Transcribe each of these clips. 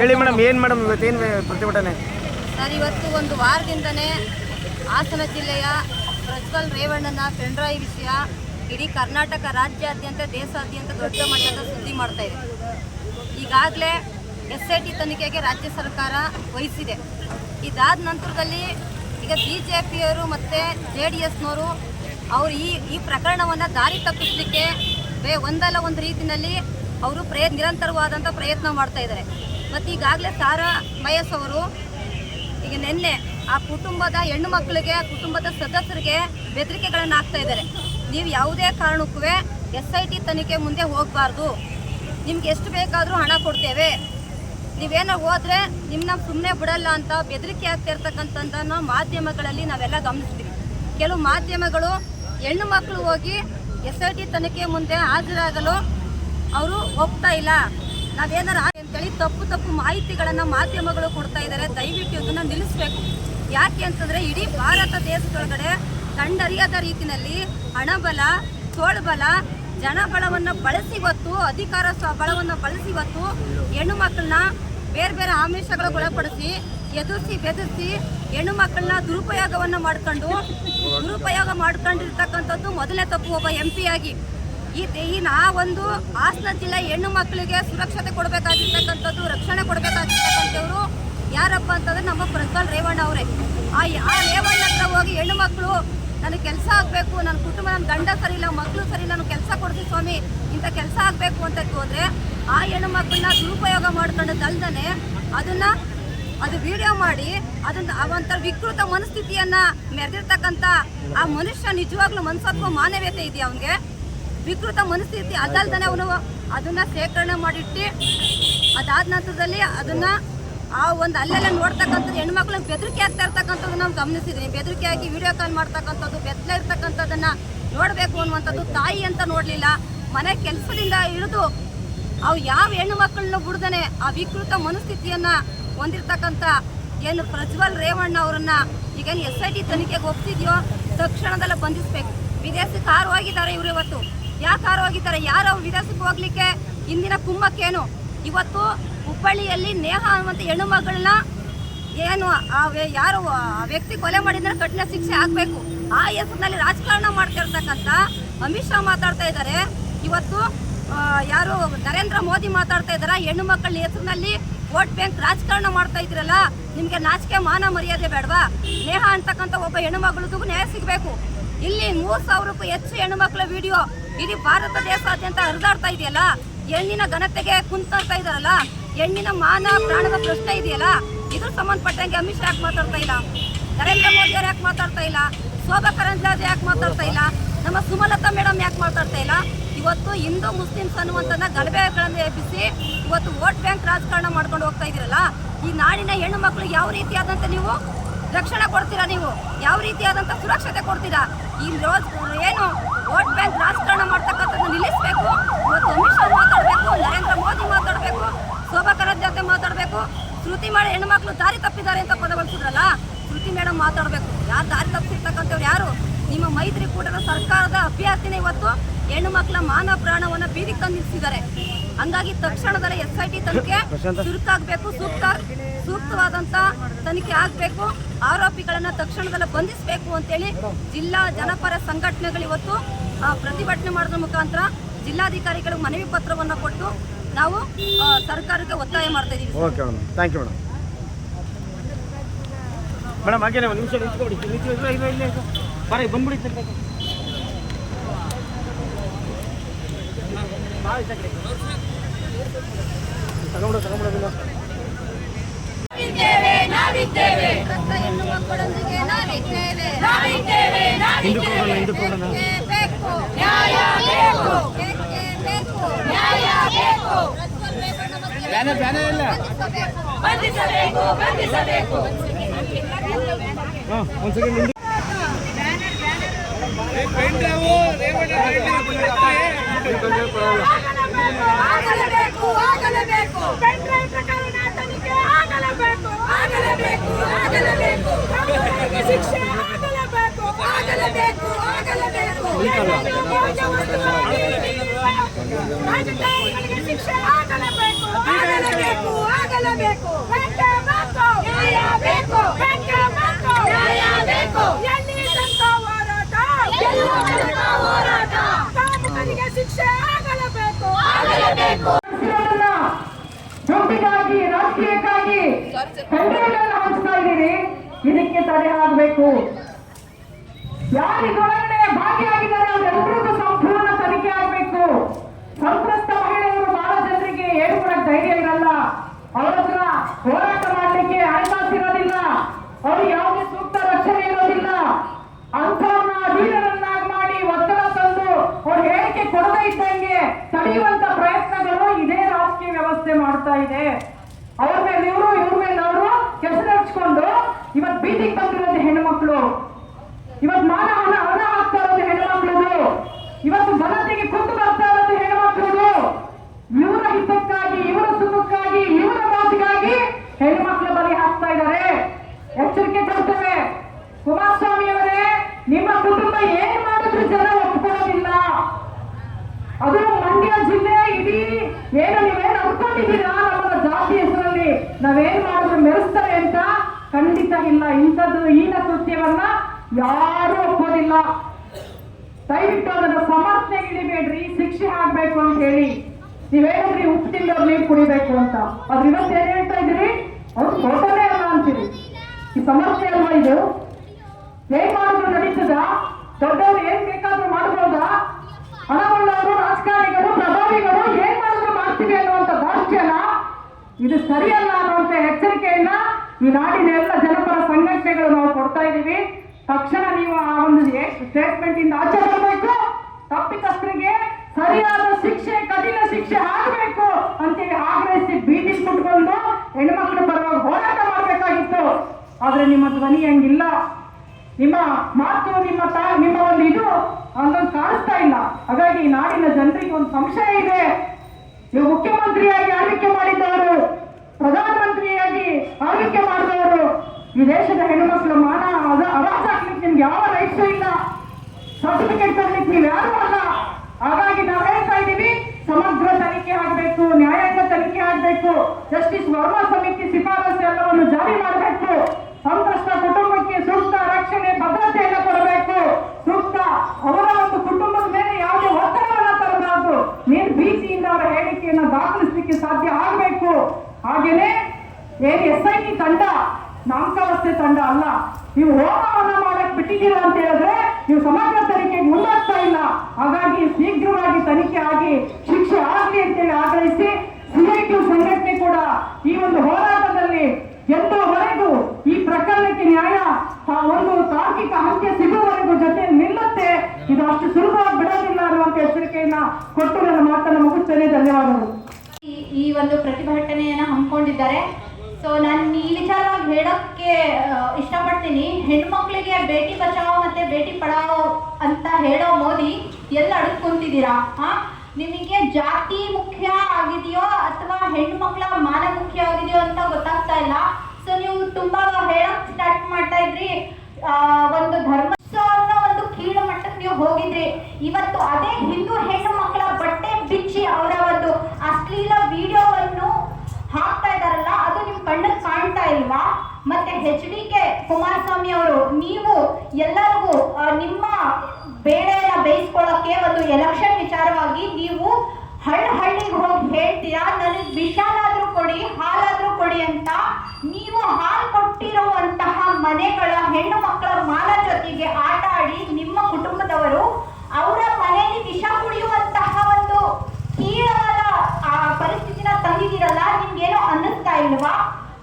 ಹೇಳಿ ಮೇಡಮ್ ಏನು ಮೇಡಮ್ ಇವತ್ತೇನು ಪ್ರತಿಭಟನೆ? ಸರ್, ಇವತ್ತು ಒಂದು ವಾರದಿಂದನೇ ಹಾಸನ ಜಿಲ್ಲೆಯ ಪ್ರಜ್ವಲ್ ರೇವಣ್ಣನ ಪೆಂಡ್ರಾಯಿ ವಿಷಯ ಇಡೀ ಕರ್ನಾಟಕ ರಾಜ್ಯಾದ್ಯಂತ, ದೇಶಾದ್ಯಂತ ದೊಡ್ಡ ಮಟ್ಟದ ಸುದ್ದಿ ಮಾಡ್ತಾ ಇದೆ. ಈಗಾಗಲೇ ಎಸ್ ಐ ಟಿ ತನಿಖೆಗೆ ರಾಜ್ಯ ಸರ್ಕಾರ ವಹಿಸಿದೆ. ಇದಾದ ನಂತರದಲ್ಲಿ ಈಗ ಬಿ ಜೆ ಪಿಯವರು ಮತ್ತು ಜೆ ಡಿ ಎಸ್ನವರು ಅವರು ಈ ಈ ಪ್ರಕರಣವನ್ನು ದಾರಿ ತಪ್ಪಿಸಲಿಕ್ಕೆ ಒಂದಲ್ಲ ಒಂದು ರೀತಿಯಲ್ಲಿ ಅವರು ಪ್ರಯ ನಿರಂತರವಾದಂಥ ಪ್ರಯತ್ನ ಮಾಡ್ತಾ ಇದ್ದಾರೆ. ಮತ್ತು ಈಗಾಗಲೇ ತಾರಾ ಮಯಸ್ ಅವರು ಈಗ ನಿನ್ನೆ ಆ ಕುಟುಂಬದ ಹೆಣ್ಣು ಮಕ್ಕಳಿಗೆ ಕುಟುಂಬದ ಸದಸ್ಯರಿಗೆ ಬೆದರಿಕೆಗಳನ್ನು ಹಾಕ್ತಾ ಇದ್ದಾರೆ. ನೀವು ಯಾವುದೇ ಕಾರಣಕ್ಕೂ ಎಸ್ ಐ ಟಿ ತನಿಖೆ ಮುಂದೆ ಹೋಗಬಾರ್ದು. ನಿಮ್ಗೆ ಎಷ್ಟು ಬೇಕಾದರೂ ಹಣ ಕೊಡ್ತೇವೆ. ನೀವೇನೋ ಹೋದರೆ ನಿಮ್ಮನ್ನ ಸುಮ್ಮನೆ ಬಿಡಲ್ಲ ಅಂತ ಬೆದರಿಕೆ ಆಗ್ತಾ ಇರ್ತಕ್ಕಂಥದ್ದನ್ನು ಮಾಧ್ಯಮಗಳಲ್ಲಿ ನಾವೆಲ್ಲ ಗಮನಿಸ್ತೀವಿ. ಕೆಲವು ಮಾಧ್ಯಮಗಳು ಹೆಣ್ಣು ಮಕ್ಕಳು ಹೋಗಿ ಎಸ್ ಐ ಟಿ ತನಿಖೆ ಮುಂದೆ ಹಾಜರಾಗಲು ಅವರು ಹೋಗ್ತಾ ಇಲ್ಲ. ನಾವೇನಾರ ಅಂತೇಳಿ ತಪ್ಪು ತಪ್ಪು ಮಾಹಿತಿಗಳನ್ನು ಮಾಧ್ಯಮಗಳು ಕೊಡ್ತಾ ಇದ್ದಾರೆ ದಯವಿಟ್ಟು ಇದನ್ನು ನಿಲ್ಲಿಸಬೇಕು. ಯಾಕೆ ಅಂತಂದರೆ ಇಡೀ ಭಾರತ ದೇಶದೊಳಗಡೆ ಕಂಡರಿಯದ ರೀತಿಯಲ್ಲಿ ಹಣಬಲ, ತೋಳ್ಬಲ, ಜನಬಲವನ್ನು ಬಳಸಿವತ್ತು ಅಧಿಕಾರ ಬಲವನ್ನು ಬಳಸಿ ಇವತ್ತು ಹೆಣ್ಣು ಮಕ್ಕಳನ್ನ ಬೇರೆ ಬೇರೆ ಆಮಿಷಗಳಿಗೆ ಒಳಪಡಿಸಿ, ಎದುರಿಸಿ ಬೆದರಿಸಿ ಹೆಣ್ಣು ಮಕ್ಕಳನ್ನ ದುರುಪಯೋಗವನ್ನು ಮಾಡ್ಕೊಂಡು ದುರುಪಯೋಗ ಮಾಡ್ಕೊಂಡಿರ್ತಕ್ಕಂಥದ್ದು ಮೊದಲನೇ ತಪ್ಪು ಒಬ್ಬ ಎಂ ಪಿ ಆಗಿ. ಈ ಈ ಒಂದು ಹಾಸನ ಜಿಲ್ಲೆ ಹೆಣ್ಣು ಮಕ್ಕಳಿಗೆ ಸುರಕ್ಷತೆ ಕೊಡಬೇಕಾಗಿರ್ತಕ್ಕಂಥದ್ದು, ರಕ್ಷಣೆ ಕೊಡಬೇಕಾಗಿರ್ತಕ್ಕಂಥವ್ರು ಯಾರಪ್ಪ ಅಂತಂದ್ರೆ ನಮ್ಮ ಪ್ರಜ್ವಲ್ ರೇವಣ್ಣ ಅವರೇ. ಆ ಆ ರೇವಣ್ಣ ಹತ್ರ ಹೋಗಿ ಹೆಣ್ಣು ಮಕ್ಕಳು ನನಗೆ ಕೆಲಸ ಆಗಬೇಕು ನನ್ನ ಕುಟುಂಬ ನನ್ನ ಗಂಡ ಸರಿ ಇಲ್ಲ ಮಕ್ಕಳು ಸರಿ ನಾನು ಕೆಲಸ ಕೊಡ್ತೀನಿ ಸ್ವಾಮಿ, ಇಂಥ ಕೆಲಸ ಆಗಬೇಕು ಅಂತ ಹೋದರೆ ಆ ಹೆಣ್ಣು ಮಕ್ಕಳನ್ನ ದುರುಪಯೋಗ ಮಾಡ್ಕೊಂಡು ತಲ್ದನೆ ಅದನ್ನು ಅದು ವಿಡಿಯೋ ಮಾಡಿ, ಅದನ್ನ ಒಂಥರ ವಿಕೃತ ಮನಸ್ಥಿತಿಯನ್ನು ಮೆರೆದಿರ್ತಕ್ಕಂಥ ಆ ಮನುಷ್ಯ ನಿಜವಾಗ್ಲೂ ಮನಸತ್ವ ಮಾನವೀಯತೆ ಇದೆಯಾ ಅವನಿಗೆ? ವಿಕೃತ ಮನಸ್ಥಿತಿ ಅದಲ್ದನೆ ಅವನು ಅದನ್ನ ಶೇಖರಣೆ ಮಾಡಿಟ್ಟು ಅದಾದ ನಂತರದಲ್ಲಿ ಅದನ್ನ ಆ ಒಂದು ಅಲ್ಲೆಲ್ಲ ನೋಡ್ತಕ್ಕಂಥದ್ದು ಹೆಣ್ಮಕ್ಳನ್ನ ಬೆದರಿಕೆ ಆಗ್ತಾ ಇರ್ತಕ್ಕಂಥದ್ದು ನಾವು ಗಮನಿಸಿದ್ವಿ ಬೆದರಿಕೆ ಆಗಿ ವಿಡಿಯೋ ಕಾಲ್ ಮಾಡ್ತಕ್ಕಂಥದ್ದು ಬೆತ್ತಲೆ ಇರ್ತಕ್ಕಂಥದ್ದನ್ನ ನೋಡಬೇಕು ಅನ್ನುವಂಥದ್ದು ತಾಯಿ ಅಂತ ನೋಡಲಿಲ್ಲ. ಮನೆ ಕೆಲಸದಿಂದ ಹಿಡಿದು ಅವು ಯಾವ ಹೆಣ್ಣು ಮಕ್ಕಳನ್ನು ಬಿಡ್ದಾನೆ ಆ ವಿಕೃತ ಮನಸ್ಥಿತಿಯನ್ನ ಹೊಂದಿರ್ತಕ್ಕಂಥ ಏನು ಪ್ರಜ್ವಲ್ ರೇವಣ್ಣ ಅವರನ್ನ ಈಗೇನು ಎಸ್ ಐ ಟಿ ತನಿಖೆಗೆ ಒಪ್ತಿದ್ಯೋ ತಕ್ಷಣದಲ್ಲೇ ಬಂಧಿಸ್ಬೇಕು. ವಿದೇಶಕ್ಕೆ ಕಾರು ಆಗಿದ್ದಾರೆ ಇವರು ಇವತ್ತು. ಯಾಕೆ ಕಾರು ಹೋಗಿದ್ದಾರೆ? ಯಾರು ವಿದೇಶಕ್ಕೆ ಹೋಗ್ಲಿಕ್ಕೆ? ಇಂದಿನ ಕುಂಭಕ್ಕೇನು ಇವತ್ತು ಹುಬ್ಬಳ್ಳಿಯಲ್ಲಿ ನೇಹ ಅನ್ನುವಂಥ ಹೆಣ್ಣು ಮಗಳನ್ನ ಏನು ಆ ಯಾರು ಆ ವ್ಯಕ್ತಿ ಕೊಲೆ ಮಾಡಿದ್ರೆ ಕಠಿಣ ಶಿಕ್ಷೆ ಆಗಬೇಕು. ಆ ಹೆಸರಿನಲ್ಲಿ ರಾಜಕಾರಣ ಮಾಡ್ತಿರ್ತಕ್ಕಂಥ ಅಮಿತ್ ಶಾ ಮಾತಾಡ್ತಾ ಇದ್ದಾರೆ. ಇವತ್ತು ಯಾರು ನರೇಂದ್ರ ಮೋದಿ ಮಾತಾಡ್ತಾ ಇದ್ದಾರೆ? ಹೆಣ್ಣು ಮಕ್ಕಳ ಹೆಸರಿನಲ್ಲಿ ವೋಟ್ ಬ್ಯಾಂಕ್ ರಾಜಕಾರಣ ಮಾಡ್ತಾ ಇದ್ರಲ್ಲ ನಿಮಗೆ ನಾಚಿಕೆ ಮಾನ ಮರ್ಯಾದೆ ಬೇಡವಾ? ನೇಹ ಅಂತಕ್ಕಂಥ ಒಬ್ಬ ಹೆಣ್ಣು ಮಗಳದ್ದು ನ್ಯಾಯ ಸಿಗಬೇಕು. ಇಲ್ಲಿ ಮೂರು ಸಾವಿರಕ್ಕೂ ಹೆಚ್ಚು ಹೆಣ್ಣು ಮಕ್ಕಳ ವಿಡಿಯೋ ಇಡೀ ಭಾರತ ದೇಶಾದ್ಯಂತ ಹರಿದಾಡ್ತಾ ಇದೆಯಲ್ಲ? ಹೆಣ್ಣಿನ ಘನತೆಗೆ ಕುಂತಾಡ್ತಾ ಇದಾರಲ್ಲ? ಹೆಣ್ಣಿನ ಮಾನ ಪ್ರಾಣದ ಪ್ರಶ್ನೆ ಇದೆಯಲ್ಲ? ಇದ್ರ ಸಂಬಂಧಪಟ್ಟಂಗೆ ಅಮಿತ್ ಶಾ ಯಾಕೆ ಮಾತಾಡ್ತಾ ಇಲ್ಲ? ನರೇಂದ್ರ ಮೋದಿ ಅವ್ರು ಯಾಕೆ ಮಾತಾಡ್ತಾ ಇಲ್ಲ? ಶೋಭಾ ಕರಂದ್ಲಾಜೆ ಯಾಕೆ ಮಾತಾಡ್ತಾ ಇಲ್ಲ? ನಮ್ಮ ಸುಮಲತಾ ಮೇಡಮ್ ಯಾಕೆ ಮಾತಾಡ್ತಾ ಇಲ್ಲ? ಇವತ್ತು ಹಿಂದೂ ಮುಸ್ಲಿಮ್ಸ್ ಅನ್ನುವಂಥದ್ದನ್ನ ಗಲಭೆಗಳನ್ನು ಎಬ್ಬಿಸಿ ಇವತ್ತು ವೋಟ್ ಬ್ಯಾಂಕ್ ರಾಜಕಾರಣ ಮಾಡ್ಕೊಂಡು ಹೋಗ್ತಾ ಇದ್ದೀರಲ್ಲ ಈ ನಾಡಿನ ಹೆಣ್ಣು ಮಕ್ಕಳು ಯಾವ ರೀತಿಯಾದಂಥ ನೀವು ರಕ್ಷಣೆ ಕೊಡ್ತೀರಾ ನೀವು? ಯಾವ ರೀತಿಯಾದಂಥ ಸುರಕ್ಷತೆ ಕೊಡ್ತೀರಾ? ಈ ರೋಜ್ ಏನು ವೋಟ್ ಬ್ಯಾಂಕ್ ರಾಜಕಾರಣ ಮಾಡ್ತಕ್ಕಂಥದ್ದು ನಿಲ್ಲಿಸಬೇಕು ಇವತ್ತು ಅಮಿತ್ ಶಾ ಮಾತಾಡಬೇಕು, ನರೇಂದ್ರ ಮೋದಿ ಮಾತಾಡಬೇಕು, ಶೋಭಾ ಕರಂದ್ಲಾಜೆ ಮಾತಾಡಬೇಕು, ಶ್ರುತಿ ಮಾಡಿ ಹೆಣ್ಮಕ್ಳು ದಾರಿ ತಪ್ಪಿದ್ದಾರೆ ಅಂತ ಪದ ಬಳಸಿದ್ರಲ್ಲ, ಶ್ರುತಿ ಮೇಡಮ್ ಮಾತಾಡಬೇಕು. ಯಾರು ದಾರಿ ತಪ್ಪಿರ್ತಕ್ಕಂಥವ್ರು ಯಾರು? ನಿಮ್ಮ ಮೈತ್ರಿಕೂಟದ ಸರ್ಕಾರದ ಅಭ್ಯರ್ಥಿನೇ ಇವತ್ತು ಹೆಣ್ಣು ಮಕ್ಕಳ ಮಾನ ಪ್ರಾಣವನ್ನು ಬೀದಿಗೆ ತಂದು ನಿಲ್ಲಿಸಿದ್ದಾರೆ ಹಂಗಾಗಿ ತಕ್ಷಣದಲ್ಲೇ ಎಸ್ ಐ ಟಿ ತನಿಖೆ ಚುರುಕಾಗಬೇಕು ಸೂಕ್ತ ಸೂಕ್ತವಾದಂತ ತನಿಖೆ ಆಗಬೇಕು. ಆರೋಪಿಗಳನ್ನ ತಕ್ಷಣದಲ್ಲೇ ಬಂಧಿಸಬೇಕು ಅಂತೇಳಿ ಜಿಲ್ಲಾ ಜನಪರ ಸಂಘಟನೆಗಳು ಇವತ್ತು ಆ, ಪ್ರತಿಭಟನೆ ಮಾಡೋದ್ರ ಮುಖಾಂತರ ಜಿಲ್ಲಾಧಿಕಾರಿಗಳಿಗೆ ಮನವಿ ಪತ್ರವನ್ನು ಕೊಟ್ಟು ನಾವು ಸರ್ಕಾರಕ್ಕೆ ಒತ್ತಾಯ ಮಾಡ್ತಾ ಇದ್ದೀವಿ okay madam thank you madam madam ನಿಮಿಷ ನಿಂತ್ಕೊಡಿ ಬರೀ ಬಂದ್ಬಿಡಿ. ಬ್ಯಾನರ್ ಬ್ಯಾನರ್ ಇಲ್ಲ ಬಂಧಿಸಬೇಕು ಬಂಧಿಸಬೇಕು ಹಾಂ ಒಂದು ಸೆಕೆಂಡ್ ಪೆಂಡ್ರೈವ್ ಪ್ರಕರಣ ಶಿಕ್ಷೆ ಆಗಲೇಬೇಕು ಆಗಲೇಬೇಕು ಆಗಲೇಬೇಕು ರಾಜಕಾರಣಿಗಳಿಗೆ ಶಿಕ್ಷೆ ಆಗಲೇಬೇಕು ಆಗಲೇಬೇಕು ಬೇಕು ಬೇಕೇ ಬೇಕು ನ್ಯಾಯ ಬೇಕು ಬೇಕೇ ಬೇಕು ನ್ಯಾಯ ಬೇಕು ಎಲ್ಲಿ ತನಕ ಹೋರಾಟ ಎಲ್ಲಿ ತನಕ ಹೋರಾಟ ಕಾಮುಕರಿಗೆ ಶಿಕ್ಷೆ ಆಗಲೇಬೇಕು ಆಗಲೇಬೇಕು ದುಡ್ಡಿಗಾಗಿ ರಾಜಕೀಯಕ್ಕಾಗಿ ಕಂಡುಗಳನ್ನು ಹಂಚ್ತಾ ಇದ್ದೀರಿ. ಇದಕ್ಕೆ ತಡೆ ಆಗಬೇಕು. ಯಾರು ಇದರೊಳಗಡೆ ಭಾಗಿಯಾಗಿದ್ದಾರೆ, ಅವರೆಲ್ಲರಿಗೂ ಸಂಪೂರ್ಣ ತನಿಖೆ ಆಗ್ಬೇಕು. ಸಂತ್ರಸ್ತ ಮಹಿಳೆಯರು ಬಹಳ ಜನರಿಗೆ ಏನು ಕೊಡಕ್ ಧೈರ್ಯ ಇರಲ್ಲ. ಅವರ ಹೋರಾಟ ಮಾಡಲಿಕ್ಕೆ ಹಣಕಾಸು ಇರೋದಿಲ್ಲ. ಅವ್ರಿಗೆ ಯಾವುದೇ ಸೂಕ್ತ ರಕ್ಷಣೆ ಇರೋದಿಲ್ಲ ಅಂಥವ್ರನ್ನ ಅಧೀನರನ್ನಾಗಿ ಮಾಡಿ ಒತ್ತಡ ತಂದು ಅವ್ರ ಹೇಳಿಕೆ ಕೊಡದೇ ಇದ್ದಂಗೆ ತಡೆಯುವಂತ ಪ್ರಯತ್ನಗಳು ಇದೇ ರಾಜಕೀಯ ಮಾಡ್ತಾ ಇದೆ. ಅವ್ರ ಮೇಲೆ ಇವರು, ಇವ್ರ ಮೇಲೆ ಅವರು ಕೆಸರು ಹಚ್ಕೊಂಡು ಇವತ್ ಬೀದಿಗೆ ಬಂದಿರೋದು ಹೆಣ್ಮಕ್ಳು ಇವತ್ ಮಾನ ಹಣ ಹಣ ಹಾಕ್ತಾ ಇರೋದು ಹೆಣ್ಮಕ್ಳದು ಇವತ್ತು ಘನತೆಗೆ ಕುಂದು ಬರ್ತಾ ಇರೋದು ಹೆಣ್ಮಕ್ಳದು ಇವರ ಹಿತಕ್ಕಾಗಿ ಇವರ ಸುಖಕ್ಕಾಗಿ ಇವರ ಮಾತಿಗಾಗಿ ಹೆಣ್ಮಕ್ಳು ಬಲಿ ಹಾಕ್ತಾ ಇದ್ದಾರೆ ಎಚ್ಚರಿಕೆ ಕೊಡ್ತೇವೆ ಕುಮಾರಸ್ವಾಮಿ ಅವರೇ ನಿಮ್ಮ ಕುಟುಂಬ ಏನ್ ಮಾಡಿದ್ರು ಜನ ಒಪ್ಕೊಳ್ಳೋದಿಲ್ಲ ಅದು ಮಂಡ್ಯ ಜಿಲ್ಲೆ ಇಡೀ ಏನು ನೀವೇನು ಅನ್ಕೊಂಡಿದ್ದೀರಾ ನಮ್ಮ ಜಾತಿ ಹೆಸರಲ್ಲಿ ನಾವೇನ್ ಮಾಡಿದ್ರು ಮೆರೆಸ್ತಾರೆ ಅಂತ ಖಂಡಿತ ಇಲ್ಲ, ಇಂಥದ್ದು ಈನ ಕೃತ್ಯವನ್ನ ಯಾರು ಒಪ್ಪೋದಿಲ್ಲ. ದಯವಿಟ್ಟು ಅದನ್ನ ಸಮರ್ಥನೆ ಇಳಿಬೇಡ್ರಿ, ಶಿಕ್ಷೆ ಆಗ್ಬೇಕು ಅಂತ ಹೇಳಿ. ನೀವೇನಾದ್ರಿ ಹೇಳಿದ್ರಿ ಉಪ್ಪು ತಿಂದವ್ರು ನೀರು ಕುಡಿಬೇಕು ಅಂತ. ಅದ್ರ ಇವತ್ತು ಏನ್ ಹೇಳ್ತಾ ಇದ್ದೀರಿ? ಅವ್ರು ಫೋಟೋನೇ ಅಲ್ಲ ಅಂತೀರಿ. ಈ ಸಮಸ್ಯೆ ಅಲ್ವಾ ಇದು? ಏನ್ ಮಾಡಿದ್ರು ನಡೀತದ? ದೊಡ್ಡವರು ಏನ್ ಬೇಕಾದ್ರೂ ಮಾಡ್ಬೋದಾ? ಹಣವುಳ್ಳವರು, ರಾಜಕಾರಣಿಗಳು, ಪ್ರಭಾವಿಗಳು ಏನ್ ಮಾಡಿದ್ರು ಮಾಡ್ತೀವಿ ಅನ್ನುವಂತ ದಾಷ್ಟ್ಯನ ಇದು ಸರಿಯಲ್ಲ ಅನ್ನುವಂತ ಎಚ್ಚರಿಕೆಯನ್ನ ಈ ನಾಡಿನ ಎಲ್ಲ ಜನಪರ ಸಂಘಟನೆಗಳು ನಾವು ಕೊಡ್ತಾ ಇದ್ದೀವಿ. ತಕ್ಷಣ ನೀವು ಆ ಒಂದು ಸ್ಟೇಟ್ಮೆಂಟ್ ಇಂದ ಆಚೆ ಬರಬೇಕು. ತಪ್ಪಿತಸ್ಥರಿಗೆ ಸರಿಯಾದ ಶಿಕ್ಷೆ, ಕಠಿಣ ಶಿಕ್ಷೆ ಆಗಬೇಕು ಅಂತೇಳಿ ಆಗ್ರಹಿಸಿ ಬೀದಿ ಕುಟ್ಕೊಂಡು ಹೆಣ್ಮಕ್ಳ ಪರವಾಗಿ ಹೋರಾಟ ಮಾಡಬೇಕಾಗಿತ್ತು. ಆದ್ರೆ ನಿಮ್ಮ ಧ್ವನಿ ಹಂಗಿಲ್ಲ. ನಿಮ್ಮ ಮಾತು, ನಿಮ್ಮ ತಾ, ನಿಮ್ಮ ಒಂದು ಇದು ಅಂದ್ರೆ ಕಾಣಿಸ್ತಾ ಇಲ್ಲ. ಹಾಗಾಗಿ ಈ ನಾಡಿನ ಜನರಿಗೆ ಒಂದು ಸಂಶಯ ಇದೆ. ನೀವು ಮುಖ್ಯಮಂತ್ರಿಯಾಗಿ ಆಯ್ಕೆ ಮಾಡಿದ್ದವರು ಪ್ರಧಾನಮಂತ್ರಿಯಾಗಿ ಆಳ್ವಿಕೆ ಮಾಡಿದವರು ಈ ದೇಶದ ಹೆಣ್ಣುಮಕ್ಕಳ ಮಾನ, ಅದ ಹಾಕ್ಲಿಕ್ಕೆ ನಿಮ್ಗೆ ಯಾವ ರೈಟ್ಸ್ ಇಲ್ಲ. ಸರ್ಟಿಫಿಕೇಟ್ ತರ್ಲಿಕ್ಕೆ ನೀವು ಯಾರು ಅಲ್ಲ. ಹಾಗಾಗಿ ನಾವು ಹೇಳ್ತಾ ಇದ್ದೀವಿ, ಸಮಗ್ರ ತನಿಖೆ ಆಗಬೇಕು, ನ್ಯಾಯಾಂಗ ತನಿಖೆ ಆಗಬೇಕು. ಜಸ್ಟಿಸ್ ವರ್ಮಾ ಸಮಿತಿ ಶಿಫಾರಸು ಎಲ್ಲವನ್ನು ಜಾರಿ ಮಾಡಬೇಕು ಸಂತ್ರಸ್ತ ಕುಟುಂಬಕ್ಕೆ ಸೂಕ್ತ ರಕ್ಷಣೆ ಭದ್ರತೆಯನ್ನು ಕೊಡಬೇಕು ಸೂಕ್ತ ಅವರ ಒಂದು ಕುಟುಂಬದ ಮೇಲೆ ಯಾವುದೇ ಒತ್ತಡವನ್ನು ತರಬಾರದು ನಿರ್ಭೀತಿಯಿಂದ ಅವರ ಹೇಳಿಕೆಯನ್ನು ದಾಖಲಿಸಲಿಕ್ಕೆ ಸಾಧ್ಯ ಆಗಬೇಕು ಹಾಗೇನೆ ಏನ್ ಎಸ್ ಐ ಟಿ ತಂಡ, ನಾಮಕಾವಸ್ಥೆ ತಂಡ ಅಲ್ಲ. ನೀವು ಹೋಮವನ್ನ ಮಾಡಕ್ ಬಿಟ್ಟಿದ್ದೀರಾ ಅಂತ ಹೇಳಿದ್ರೆ ನೀವು ಸಮಗ್ರ ತನಿಖೆಗೆ ಮುಂದಾಗ್ತಾ ಇಲ್ಲ. ಹಾಗಾಗಿ ಶೀಘ್ರವಾಗಿ ತನಿಖೆ ಆಗಿ ಶಿಕ್ಷೆ ಆಗಲಿ ಅಂತೇಳಿ ಆಗ್ರಹಿಸಿ ಸಿಐಟಿ ಸಂಘಟನೆ ಕೂಡ ಈ ಒಂದು ಹೋರಾಟದಲ್ಲಿ ಎಂದವರೆಗೂ ಈ ಪ್ರಕರಣಕ್ಕೆ ನ್ಯಾಯ ಒಂದು ತಾರ್ಕಿಕ ಅಂತ್ಯ ಸಿಗುವವರೆಗೂ ಜೊತೆ ನಿಲ್ಲುತ್ತೆ. ಇದು ಅಷ್ಟು ಸುಲಭವಾಗಿ ಬಿಡೋದಿಲ್ಲ ಅನ್ನುವಂತ ಎಚ್ಚರಿಕೆಯನ್ನ ಕೊಟ್ಟು ನನ್ನ ಮಾತನ್ನು ಮುಗಿಸ್ತೇನೆ. ಧನ್ಯವಾದಗಳು. ಈ ಒಂದು ಪ್ರತಿಭಟನೆಯನ್ನು ಹಮ್ಮಿಕೊಂಡಿದ್ದಾರೆ. ಸೊ ನಾನು ಈ ವಿಚಾರವಾಗಿ ಹೇಳೋಕ್ಕೆ ಇಷ್ಟಪಡ್ತೀನಿ. ಹೆಣ್ಮಕ್ಳಿಗೆ ಭೇಟಿ ಬಚಾವೋ ಮತ್ತೆ ಭೇಟಿ ಪಡಾವೋ ಅಂತ ಹೇಳೋ ಮೋದಿ ಎಲ್ಲ ಅಡಗ್ ಹಾಂ ನಿಮಗೆ ಜಾತಿ ಮುಖ್ಯ ಆಗಿದೆಯೋ ಅಥವಾ ಹೆಣ್ಮಕ್ಳ ಮಾನ ಮುಖ್ಯ ಆಗಿದೆಯೋ ಅಂತ ಗೊತ್ತಾಗ್ತಾ ಇಲ್ಲ. ಸೊ ನೀವು ತುಂಬಾ ಹೇಳಕ್ ಸ್ಟಾರ್ಟ್ ಮಾಡ್ತಾ ಇದ್ರಿ. ಒಂದು ಧರ್ಮ ಅನ್ನೋ ಒಂದು ಕೀಳು ಮಟ್ಟಕ್ಕೆ ನೀವು ಹೋಗಿದ್ರಿ. ಇವತ್ತು ಅದೇ ಹಿಂದೂ ಹೆಣ್ಣು ಮಕ್ಕಳ ಬಟ್ಟೆ ಬಿಚ್ಚಿ ಅವರ ಒಂದು ಅಶ್ಲೀಲ ವಿಡಿಯೋವನ್ನು ಹಾಕ್ತಾ ಇದಾರಲ್ಲ ಅದು ನಿಮ್ ಕಣ್ಣಿಗೆ ಕಾಣ್ತಾ ಇಲ್ವಾ ಮತ್ತೆ ಎಚ್ ಡಿ ಕೆ ಕುಮಾರಸ್ವಾಮಿ ಅವರು, ನೀವು ಎಲ್ಲರಿಗೂ ನಿಮ್ಮ ಬೇಳೆಯನ್ನ ಬೇಯಿಸ್ಕೊಳ್ಳೋಕೆ ಒಂದು ಎಲೆಕ್ಷನ್ ವಿಚಾರವಾಗಿ ನೀವು ಹಳ್ಳ ಹಳ್ಳಿಗೆ ಹೋಗಿ ಹೇಳ್ತೀರಾ? ನನಗೆ ವಿಷಾನಾದ್ರೂ ಕೊಡಿ, ಹಾಲಾದ್ರೂ ಕೊಡಿ ಅಂತ ನೀವು ಹಾಲು ಕೊಟ್ಟಿರುವಂತಹ ಮನೆಗಳ ಹೆಣ್ಣು ಮಕ್ಕಳ ಮಾನ ಜೊತೆಗೆ ಆಟ ಆಡಿ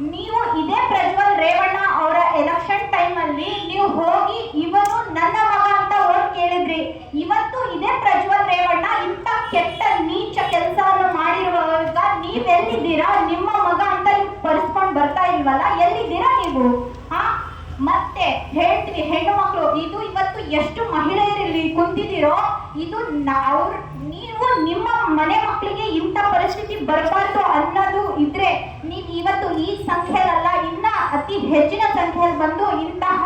ನೀವು ಇದೇ ಪ್ರಜ್ವಲ್ ರೇವಣ್ಣ ಅವರ ಎಲೆಕ್ಷನ್ ಟೈಮ್ ಅಲ್ಲಿ ನೀವು ಹೋಗಿ ಇವನು ನನ್ನ ಮಗ ಅಂತ ಓಟ್ ಕೇಳಿದ್ರಿ. ಇವತ್ತು ಇದೇ ಪ್ರಜ್ವಲ್ ರೇವಣ್ಣ ಇಂತ ಕೆಟ್ಟ ನೀಚ ಕೆಲಸವನ್ನು ಮಾಡಿರುವಾಗ ನೀವೆಲ್ಲಿದ್ದೀರಾ? ನಿಮ್ಮ ಮಗ ಅಂತ ನೀವು ಬರ್ಸ್ಕೊಂಡು ಬರ್ತಾ ಇಲ್ವಲ್ಲ? ಎಲ್ಲಿದ್ದೀರಾ ನೀವು? ಆ? ಮತ್ತೆ ಹೇಳ್ತೀವಿ ಹೆಣ್ಣು ಮಕ್ಕಳು ಇದು ಇವತ್ತು ಎಷ್ಟು ಮಹಿಳೆಯರಲ್ಲಿ ಕುಂತಿದ್ದೀರೋ, ಇದು ಅವ್ರ ನೀವು ನಿಮ್ಮ ಮನೆ ಮಕ್ಕಳಿಗೆ ಇಂಥ ಪರಿಸ್ಥಿತಿ ಬರಬಾರ್ದು ಅನ್ನೋದು ಇದ್ರೆ ನೀವು ಇವತ್ತು ಈ ಸಂಖ್ಯೆಯಲ್ಲ, ಇನ್ನ ಅತಿ ಹೆಚ್ಚಿನ ಸಂಖ್ಯೆಯಲ್ಲಿ ಬಂದು ಇಂತಹ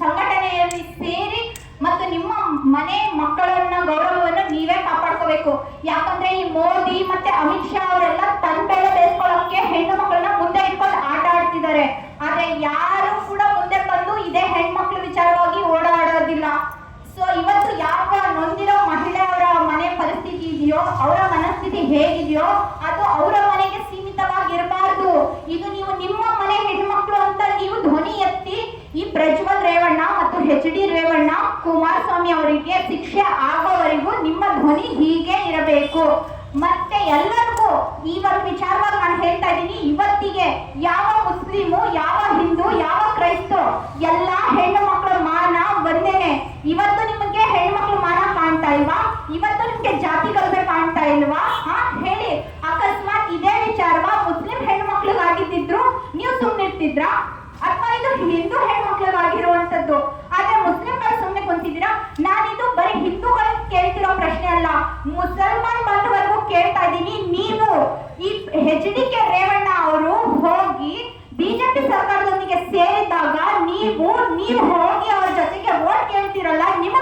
ಸಂಘಟನೆಯಲ್ಲಿ ಸೇರಿ ಮತ್ತು ನಿಮ್ಮ ಮನೆ ಮಕ್ಕಳನ್ನ ಗೌರವವನ್ನು ನೀವೇ ಕಾಪಾಡ್ಕೋಬೇಕು. ಯಾಕಂದ್ರೆ ಈ ಮೋದಿ ಮತ್ತೆ ಅಮಿತ್ ಶಾ ಅವರೆಲ್ಲ ತನ್ನ ಬೆಳೆ ಹೆಣ್ಣು ಮಕ್ಕಳನ್ನ ಮುಂದೆ ಶಿಕ್ಷೆ ಆಗೋವರೆಗೂ ನಿಮ್ಮ ಧ್ವನಿ ಹೀಗೆ ಇರಬೇಕು. ಮತ್ತೆ ಎಲ್ಲರಿಗೂ ಒಂದು ವಿಚಾರವಾಗಿ ನಾನು ಹೇಳ್ತಾ ಇದ್ದೀನಿ, ಇವತ್ತಿಗೆ ಯಾವ ಮುಸ್ಲಿಮು, ಯಾವ ಹಿಂದೂ, ಯಾವ ಕ್ರೈಸ್ತ, ಎಲ್ಲ ಹೆಣ್ಣು ಮಕ್ಕಳ ಮಾನ ಒಂದೇನೆ. ಇವತ್ತು ನಿಮಗೆ ಹೆಣ್ಮಕ್ಳು ಮಾನ ಕಾಣ್ತಾ ಇಲ್ವಾ? ಇವತ್ತು ನಿಮ್ಗೆ ಜಾತಿ ಕಲ್ಪೆ ಕಾಣ್ತಾ ಇಲ್ವಾ? ಹಾ, ಹೇಳಿ. ಅಕಸ್ಮಾತ್ ಇದೇ ವಿಚಾರವಾ ಮುಸ್ಲಿಂ ಹೆಣ್ಮಕ್ಳಿಗಾಗಿದ್ದಿದ್ರು ನೀವು ಸುಮ್ಮನಿರ್ತಿದ್ರಾ ಅಥವಾ ಇದು ಹಿಂದೂ ಹೆಣ್ಮಕ್ಳಿಗಾಗಿರುವಂತದ್ದು ಆದ್ರೆ ಮುಸ್ಲಿಂಗಳು ಸುಮ್ಮನೆ ಕುಂತಿದ್ದೀರಾ ನಾನಿದು ಬರೀ ಹಿಂದೂಗಳ ಕೇಳ್ತಿರೋ ಪ್ರಶ್ನೆ ಅಲ್ಲ ಮುಸಲ್ಮಾನ್ ಬಂಧುವರೆಗೂ ಕೇಳ್ತಾ ಇದ್ದೀನಿ, ನೀವು ಈ ಹೆಚ್ ಡಿ ಕೆ ರೇವಣ್ಣ ಅವರು ಹೋಗಿ ಬಿಜೆಪಿ ಸರ್ಕಾರದೊಂದಿಗೆ ಸೇರಿದಾಗ ನೀವು ನೀವು ಹೋಗಿ ಅವ್ರ ಜೊತೆಗೆ ವೋಟ್ ಕೇಳ್ತಿರಲ್ಲ, ನಿಮ್ಮ